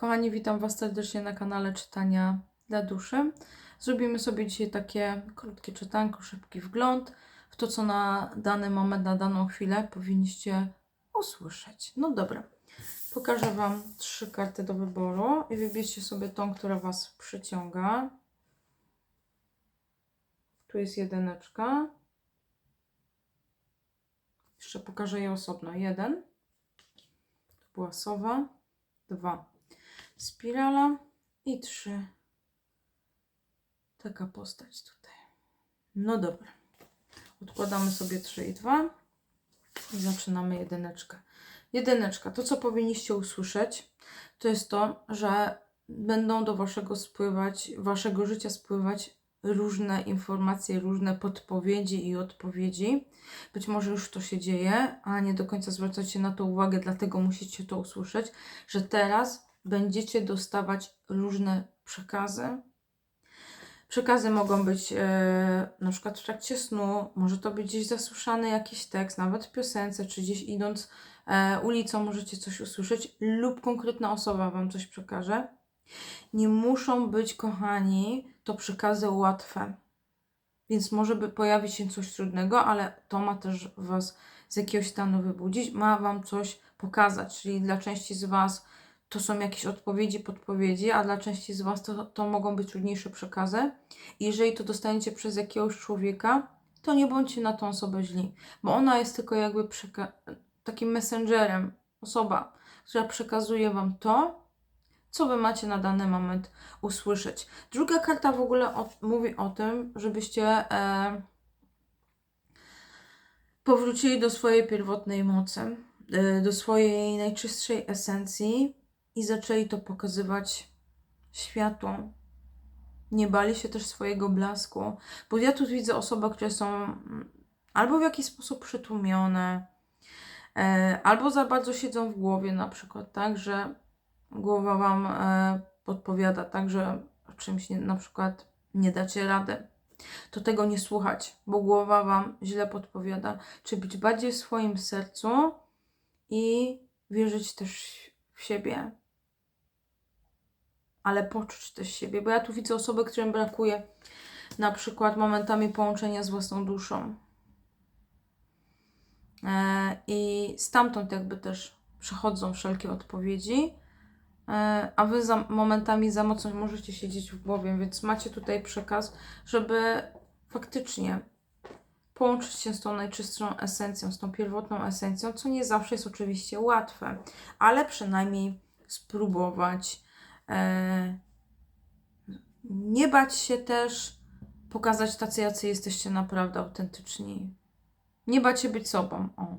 Kochani, witam Was serdecznie na kanale Czytania dla Duszy. Zrobimy sobie dzisiaj takie krótkie czytanko, szybki wgląd w to, co na dany moment, na daną chwilę powinniście usłyszeć. No dobra, pokażę Wam trzy karty do wyboru i wybierzcie sobie tą, która Was przyciąga. Tu jest jedyneczka. Jeszcze pokażę je osobno. Jeden. To była sowa. Dwa. Spirala. I trzy. Taka postać tutaj. No dobra. Odkładamy sobie 3 i 2. I zaczynamy jedyneczkę. Jedyneczka. To, co powinniście usłyszeć, to jest to, że będą do waszego spływać, waszego życia spływać różne informacje, różne podpowiedzi i odpowiedzi. Być może już to się dzieje, a nie do końca zwracacie na to uwagę, dlatego musicie to usłyszeć, że teraz będziecie dostawać różne przekazy. Przekazy mogą być e, na przykład w trakcie snu, może to być gdzieś zasłyszany jakiś tekst, nawet w piosence, czy gdzieś idąc e, ulicą możecie coś usłyszeć, lub konkretna osoba Wam coś przekaże. Nie muszą być, kochani, to przekazy łatwe. Więc może by pojawić się coś trudnego, ale to ma też Was z jakiegoś stanu wybudzić, ma Wam coś pokazać. Czyli dla części z Was to są jakieś odpowiedzi, podpowiedzi, a dla części z Was to, to mogą być trudniejsze przekazy. I jeżeli to dostaniecie przez jakiegoś człowieka, to nie bądźcie na tą osobę źli, bo ona jest tylko jakby takim messengerem, osoba, która przekazuje Wam to, co Wy macie na dany moment usłyszeć. Druga karta w ogóle o, mówi o tym, żebyście e, powrócili do swojej pierwotnej mocy, e, do swojej najczystszej esencji i zaczęli to pokazywać światu. Nie bali się też swojego blasku, bo ja tu widzę osoby, które są mm, albo w jakiś sposób przytłumione, e, albo za bardzo siedzą w głowie, na przykład, tak, że głowa Wam e, podpowiada, tak, że czymś na przykład nie dacie rady. To tego nie słuchać, bo głowa Wam źle podpowiada. Czy być bardziej w swoim sercu i wierzyć też w siebie, ale poczuć też siebie, bo ja tu widzę osoby, którym brakuje na przykład momentami połączenia z własną duszą. E, I stamtąd jakby też przychodzą wszelkie odpowiedzi, e, a wy za, momentami za mocno możecie siedzieć w głowie, więc macie tutaj przekaz, żeby faktycznie połączyć się z tą najczystszą esencją, z tą pierwotną esencją, co nie zawsze jest oczywiście łatwe, ale przynajmniej spróbować. E, nie bać się też pokazać tacy, jacy jesteście naprawdę autentyczni. Nie bać się być sobą. O.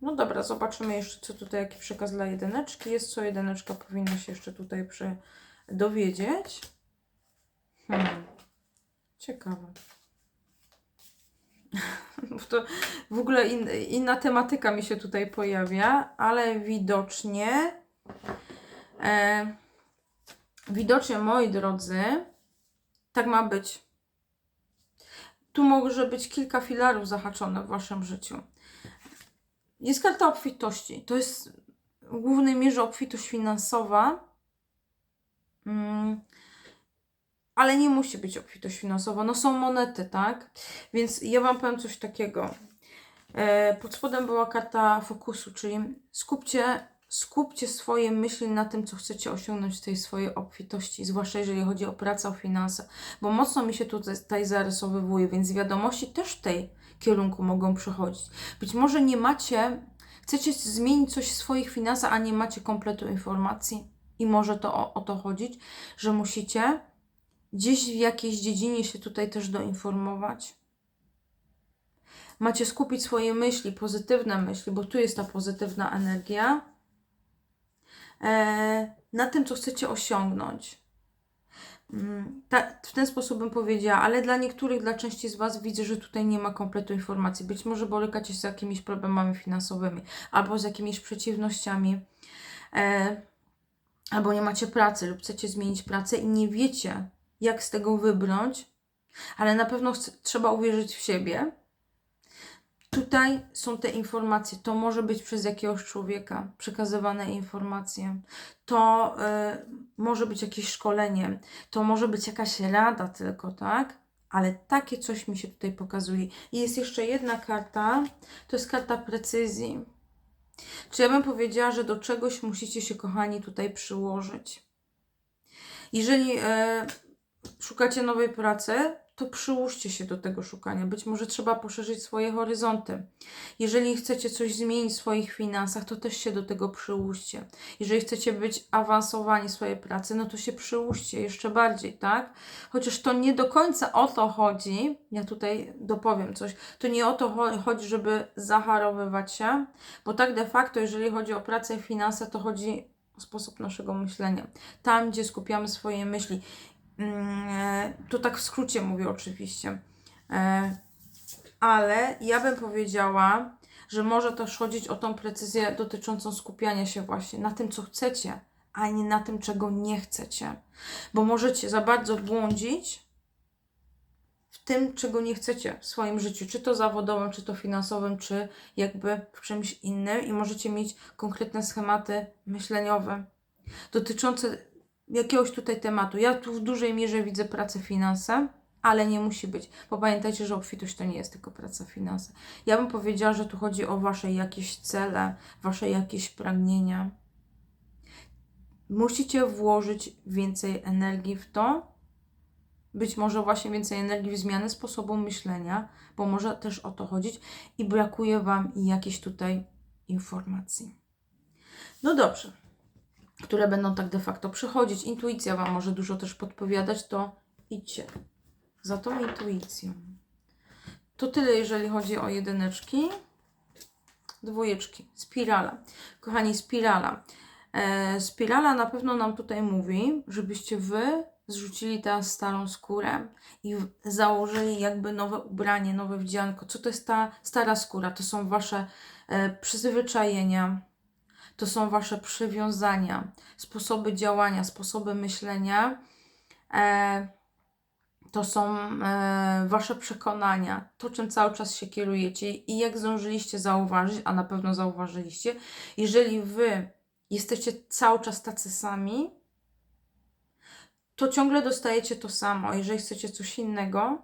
No dobra, zobaczymy jeszcze, co tutaj, jaki przekaz dla jedyneczki jest, co jedyneczka powinna się jeszcze tutaj przy... dowiedzieć. Hmm. Ciekawe. To w ogóle in, inna tematyka mi się tutaj pojawia, ale widocznie e, widocznie, moi drodzy, tak ma być. Tu może być kilka filarów zahaczone w Waszym życiu. Jest karta obfitości. To jest w głównej mierze obfitość finansowa. Mm, ale nie musi być obfitość finansowa. No są monety, tak? Więc ja Wam powiem coś takiego. E, Pod spodem była karta fokusu, czyli skupcie, skupcie swoje myśli na tym, co chcecie osiągnąć w tej swojej obfitości, zwłaszcza jeżeli chodzi o pracę, o finanse, bo mocno mi się tutaj zarysowywuje, więc wiadomości też w tej kierunku mogą przychodzić. Być może nie macie, chcecie zmienić coś w swoich finansach, a nie macie kompletu informacji i może to o, o to chodzić, że musicie gdzieś w jakiejś dziedzinie się tutaj też doinformować. Macie skupić swoje myśli, pozytywne myśli, bo tu jest ta pozytywna energia, na tym, co chcecie osiągnąć. Mm, Ta, w ten sposób bym powiedziała, ale dla niektórych, dla części z Was widzę, że tutaj nie ma kompletu informacji. Być może borykacie się z jakimiś problemami finansowymi, albo z jakimiś przeciwnościami, e, albo nie macie pracy, lub chcecie zmienić pracę i nie wiecie, jak z tego wybrnąć, ale na pewno chce, trzeba uwierzyć w siebie. Tutaj są te informacje. To może być przez jakiegoś człowieka przekazywane informacje. To y, może być jakieś szkolenie. To może być jakaś rada tylko, tak? Ale takie coś mi się tutaj pokazuje. I jest jeszcze jedna karta. To jest karta precyzji. Czy ja bym powiedziała, że do czegoś musicie się, kochani, tutaj przyłożyć? Jeżeli e, szukacie nowej pracy, to przyłóżcie się do tego szukania. Być może trzeba poszerzyć swoje horyzonty. Jeżeli chcecie coś zmienić w swoich finansach, to też się do tego przyłóżcie. Jeżeli chcecie być awansowani w swojej pracy, no to się przyłóżcie jeszcze bardziej, tak? Chociaż to nie do końca o to chodzi, ja tutaj dopowiem coś, to nie o to cho- chodzi, żeby zaharowywać się, bo tak de facto, jeżeli chodzi o pracę i finanse, to chodzi o sposób naszego myślenia. Tam, gdzie skupiamy swoje myśli. Mm, e, To tak w skrócie mówię oczywiście. E, Ale ja bym powiedziała, że może też chodzić o tą precyzję dotyczącą skupiania się właśnie na tym, co chcecie, a nie na tym, czego nie chcecie. Bo możecie za bardzo błądzić w tym, czego nie chcecie w swoim życiu, czy to zawodowym, czy to finansowym, czy jakby w czymś innym, i możecie mieć konkretne schematy myśleniowe dotyczące jakiegoś tutaj tematu. Ja tu w dużej mierze widzę pracę finanse, ale nie musi być. Bo pamiętajcie, że obfitość to nie jest tylko praca finanse. Ja bym powiedziała, że tu chodzi o Wasze jakieś cele, Wasze jakieś pragnienia. Musicie włożyć więcej energii w to, być może właśnie więcej energii w zmianę sposobu myślenia, bo może też o to chodzić i brakuje Wam jakiejś tutaj informacji. No dobrze które będą tak de facto przychodzić. Intuicja Wam może dużo też podpowiadać, to idźcie za tą intuicją. To tyle, jeżeli chodzi o jedyneczki. Dwójeczki. Spirala. Kochani, spirala. E, spirala na pewno nam tutaj mówi, żebyście Wy zrzucili tę starą skórę i założyli jakby nowe ubranie, nowe wdzianko. Co to jest ta stara skóra? To są Wasze e, przyzwyczajenia, to są Wasze przywiązania, sposoby działania, sposoby myślenia, e, to są e, Wasze przekonania, to czym cały czas się kierujecie i jak zdążyliście zauważyć, a na pewno zauważyliście, jeżeli Wy jesteście cały czas tacy sami, to ciągle dostajecie to samo. Jeżeli chcecie coś innego,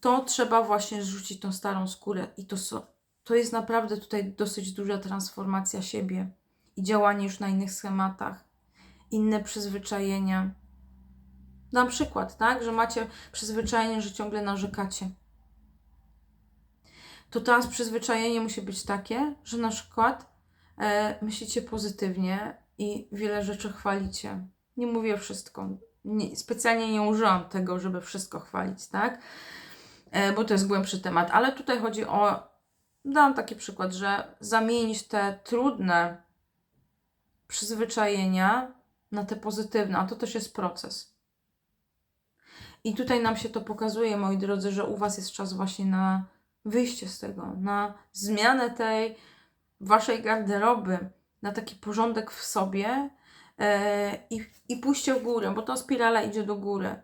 to trzeba właśnie zrzucić tą starą skórę i to, so, to jest naprawdę tutaj dosyć duża transformacja siebie i działanie już na innych schematach, inne przyzwyczajenia. Na przykład, tak, że macie przyzwyczajenie, że ciągle narzekacie. To teraz przyzwyczajenie musi być takie, że na przykład e, myślicie pozytywnie i wiele rzeczy chwalicie. Nie mówię wszystko. Nie, specjalnie nie użyłam tego, żeby wszystko chwalić, tak? E, bo to jest głębszy temat, ale tutaj chodzi o dam taki przykład, że zamienić te trudne przyzwyczajenia na te pozytywne, a to też jest proces. I tutaj nam się to pokazuje, moi drodzy, że u Was jest czas właśnie na wyjście z tego, na zmianę tej Waszej garderoby, na taki porządek w sobie i, i pójście w górę, bo ta spirala idzie do góry.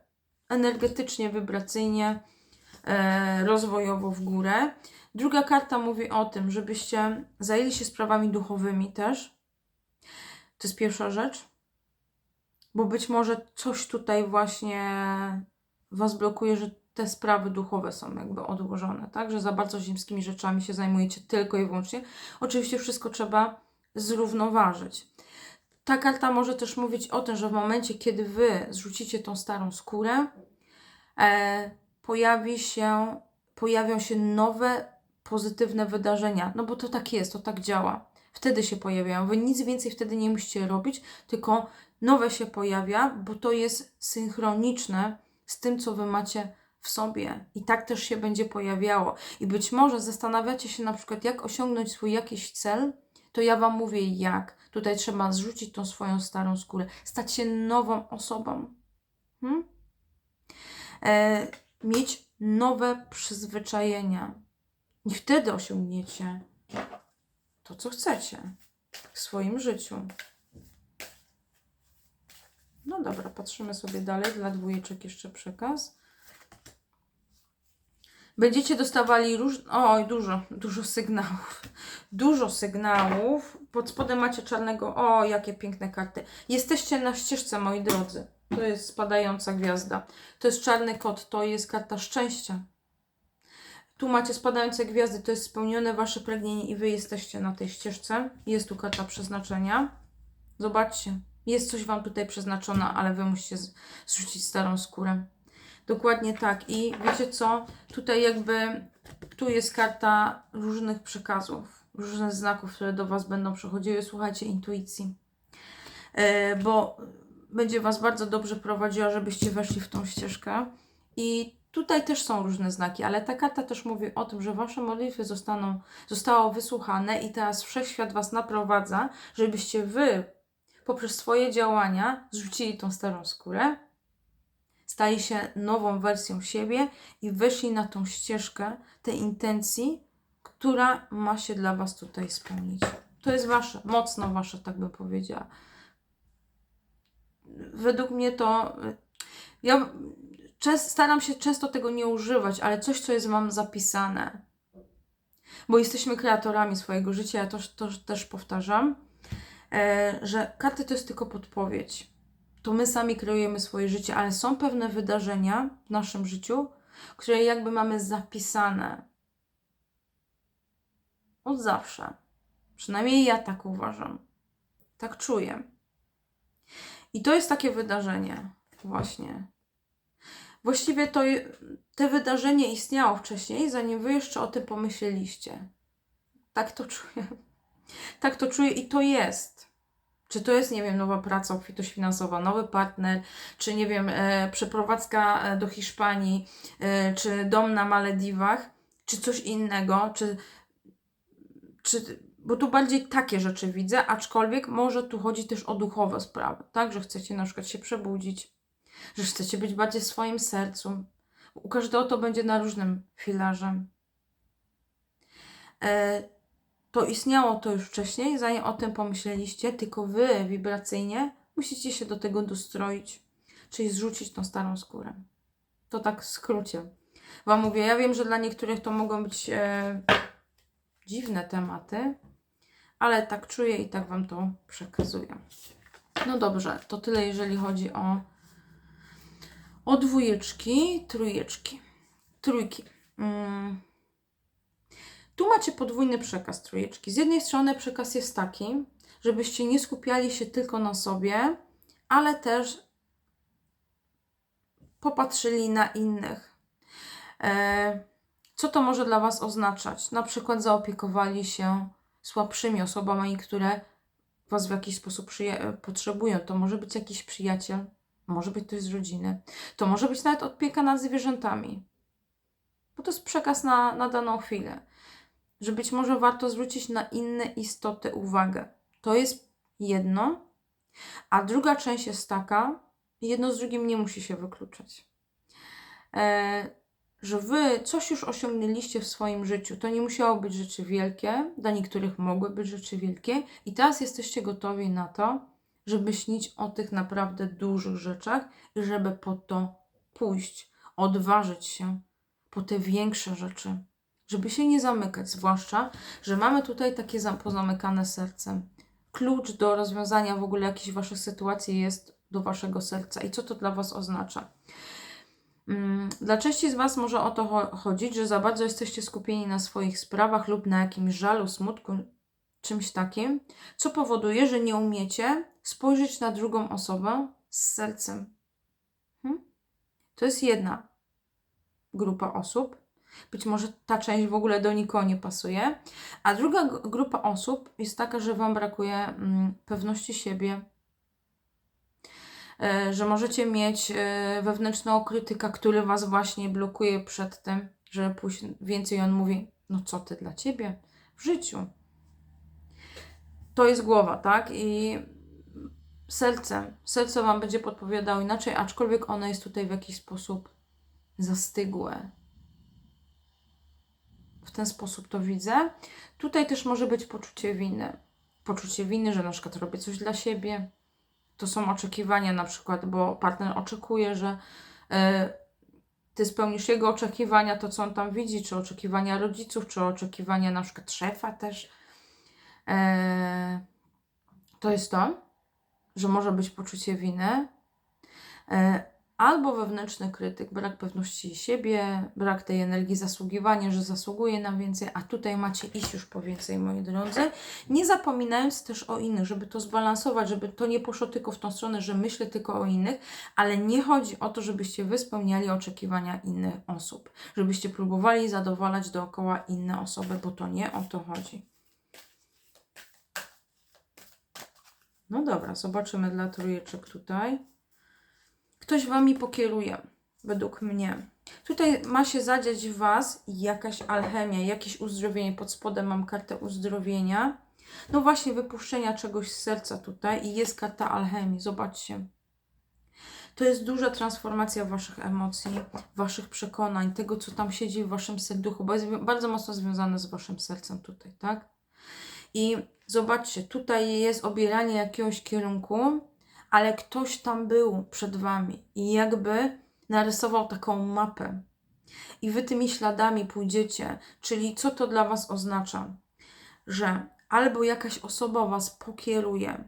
Energetycznie, wibracyjnie, e, rozwojowo w górę. Druga karta mówi o tym, żebyście zajęli się sprawami duchowymi też. To jest pierwsza rzecz. Bo być może coś tutaj właśnie Was blokuje, że te sprawy duchowe są jakby odłożone, tak? Że za bardzo ziemskimi rzeczami się zajmujecie tylko i wyłącznie. Oczywiście wszystko trzeba zrównoważyć. Ta karta może też mówić o tym, że w momencie, kiedy Wy zrzucicie tą starą skórę, e, pojawi się, pojawią się nowe pozytywne wydarzenia. No bo to tak jest, to tak działa. Wtedy się pojawiają. Wy nic więcej wtedy nie musicie robić, tylko nowe się pojawia, bo to jest synchroniczne z tym, co wy macie w sobie. I tak też się będzie pojawiało. I być może zastanawiacie się na przykład, jak osiągnąć swój jakiś cel, to ja Wam mówię jak. Tutaj trzeba zrzucić tą swoją starą skórę, stać się nową osobą. Hmm? E, mieć nowe przyzwyczajenia. I wtedy osiągniecie to, co chcecie w swoim życiu. No dobra, patrzymy sobie dalej. Dla dwójeczek jeszcze przekaz. Będziecie dostawali róż... Oj, dużo, dużo sygnałów. Dużo sygnałów. Pod spodem macie czarnego. O, jakie piękne karty. Jesteście na ścieżce, moi drodzy. To jest spadająca gwiazda. To jest czarny kot, to jest karta szczęścia. Tu macie spadające gwiazdy, to jest spełnione wasze pragnienie i wy jesteście na tej ścieżce. Jest tu karta przeznaczenia. Zobaczcie, jest coś wam tutaj przeznaczone, ale wy musicie zrzucić starą skórę. Dokładnie tak. I wiecie co? Tutaj jakby tu jest karta różnych przekazów, różnych znaków, które do Was będą przychodziły. Słuchajcie intuicji. E, bo będzie Was bardzo dobrze prowadziła, żebyście weszli w tą ścieżkę. I tutaj też są różne znaki, ale ta karta też mówi o tym, że Wasze modlitwy zostaną, zostało wysłuchane i teraz Wszechświat Was naprowadza, żebyście Wy poprzez swoje działania zrzucili tą starą skórę, stali się nową wersją siebie i weszli na tą ścieżkę tej intencji, która ma się dla Was tutaj spełnić. To jest Wasze, mocno Wasze, tak bym powiedziała. Według mnie to. Ja staram się często tego nie używać, ale coś, co jest Wam zapisane. Bo jesteśmy kreatorami swojego życia, ja to, to też powtarzam, e, że karty to jest tylko podpowiedź to my sami kreujemy swoje życie, ale są pewne wydarzenia w naszym życiu, które jakby mamy zapisane od zawsze. Przynajmniej ja tak uważam. Tak czuję. I to jest takie wydarzenie, właśnie. Właściwie to te wydarzenie istniało wcześniej, zanim wy jeszcze o tym pomyśleliście. Tak to czuję. Tak to czuję i to jest. Czy to jest, nie wiem, nowa praca, obfitość finansowa, nowy partner, czy nie wiem, e, przeprowadzka e, do Hiszpanii, e, czy dom na Malediwach, czy coś innego, czy, czy. Bo tu bardziej takie rzeczy widzę, aczkolwiek może tu chodzi też o duchowe sprawy, tak? Że chcecie na przykład się przebudzić, że chcecie być bardziej w swoim sercu. U każdego to będzie na różnym filarze. E, to istniało to już wcześniej, zanim o tym pomyśleliście, tylko wy wibracyjnie musicie się do tego dostroić, czyli zrzucić tą starą skórę. To tak w skrócie. Wam mówię, ja wiem, że dla niektórych to mogą być e, dziwne tematy, ale tak czuję i tak Wam to przekazuję. No dobrze, to tyle jeżeli chodzi o, o dwójeczki, trójeczki, trójki. Mm. Tu macie podwójny przekaz trójeczki. Z jednej strony przekaz jest taki, żebyście nie skupiali się tylko na sobie, ale też popatrzyli na innych. E, co to może dla Was oznaczać? Na przykład zaopiekowali się słabszymi osobami, które Was w jakiś sposób potrzebują. To może być jakiś przyjaciel, może być ktoś z rodziny, to może być nawet opieka nad zwierzętami. Bo to jest przekaz na, na daną chwilę że być może warto zwrócić na inne istoty uwagę. To jest jedno, a druga część jest taka, jedno z drugim nie musi się wykluczać. E, że wy coś już osiągnęliście w swoim życiu. To nie musiało być rzeczy wielkie, dla niektórych mogły być rzeczy wielkie, i teraz jesteście gotowi na to, żeby śnić o tych naprawdę dużych rzeczach i żeby po to pójść, odważyć się po te większe rzeczy żeby się nie zamykać, zwłaszcza, że mamy tutaj takie zam- pozamykane serce. Klucz do rozwiązania w ogóle jakichś Waszych sytuacji jest do Waszego serca. I co to dla Was oznacza? Mm, Dla części z Was może o to cho- chodzić, że za bardzo jesteście skupieni na swoich sprawach lub na jakimś żalu, smutku, czymś takim, co powoduje, że nie umiecie spojrzeć na drugą osobę z sercem. Hmm? To jest jedna grupa osób. Być może ta część w ogóle do nikogo nie pasuje. A druga grupa osób jest taka, że Wam brakuje mm, pewności siebie, e, że możecie mieć e, wewnętrznego krytyka, który Was właśnie blokuje przed tym, żeby pójść więcej. On mówi, no co Ty dla Ciebie w życiu? To jest głowa, tak? I serce. Serce Wam będzie podpowiadało inaczej, aczkolwiek ono jest tutaj w jakiś sposób zastygłe. W ten sposób to widzę. Tutaj też może być poczucie winy. Poczucie winy, że na przykład robię coś dla siebie. To są oczekiwania na przykład, bo partner oczekuje, że e, ty spełnisz jego oczekiwania, to co on tam widzi, czy oczekiwania rodziców, czy oczekiwania na przykład szefa też. Eee, to jest to, że może być poczucie winy, e, albo wewnętrzny krytyk, brak pewności siebie, brak tej energii zasługiwania, że zasługuje na więcej, a tutaj macie iść już po więcej, moi drodzy. Nie zapominając też o innych, żeby to zbalansować, żeby to nie poszło tylko w tą stronę, że myślę tylko o innych, ale nie chodzi o to, żebyście wy spełniali oczekiwania innych osób, żebyście próbowali zadowalać dookoła inne osoby, bo to nie o to chodzi. No dobra, zobaczymy dla trójeczek tutaj. Ktoś wami pokieruje, według mnie. Tutaj ma się zadziać w was jakaś alchemia, jakieś uzdrowienie. Pod spodem mam kartę uzdrowienia. No właśnie, wypuszczenia czegoś z serca tutaj i jest karta alchemii. Zobaczcie. To jest duża transformacja waszych emocji, waszych przekonań, tego, co tam siedzi w waszym serduchu, bo jest bardzo mocno związane z waszym sercem tutaj, tak? I zobaczcie, tutaj jest obieranie jakiegoś kierunku, ale ktoś tam był przed wami i jakby narysował taką mapę. I wy tymi śladami pójdziecie, czyli co to dla was oznacza? Że albo jakaś osoba was pokieruje,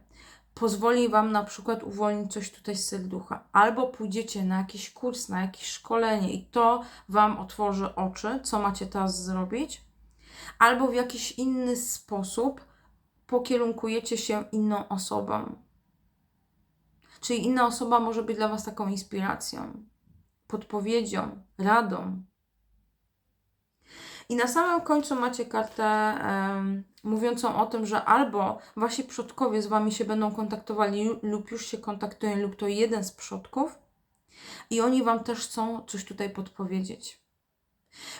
pozwoli wam na przykład uwolnić coś tutaj z serducha, albo pójdziecie na jakiś kurs, na jakieś szkolenie i to wam otworzy oczy, co macie teraz zrobić, albo w jakiś inny sposób pokierunkujecie się inną osobą. Czyli inna osoba może być dla Was taką inspiracją, podpowiedzią, radą. I na samym końcu macie kartę em, mówiącą o tym, że albo Wasi przodkowie z Wami się będą kontaktowali lu- lub już się kontaktują, lub to jeden z przodków i oni Wam też chcą coś tutaj podpowiedzieć.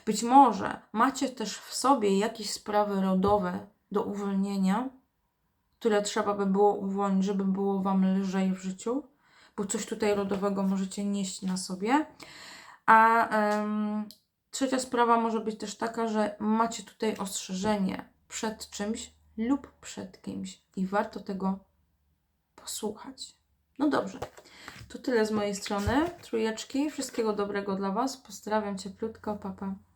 Być może macie też w sobie jakieś sprawy rodowe do uwolnienia, które trzeba by było uwolnić, żeby było Wam lżej w życiu, bo coś tutaj rodowego możecie nieść na sobie. A em, trzecia sprawa może być też taka, że macie tutaj ostrzeżenie przed czymś lub przed kimś i warto tego posłuchać. No dobrze, to tyle z mojej strony. Trójeczki, wszystkiego dobrego dla Was. Pozdrawiam cieplutko, papa. Pa.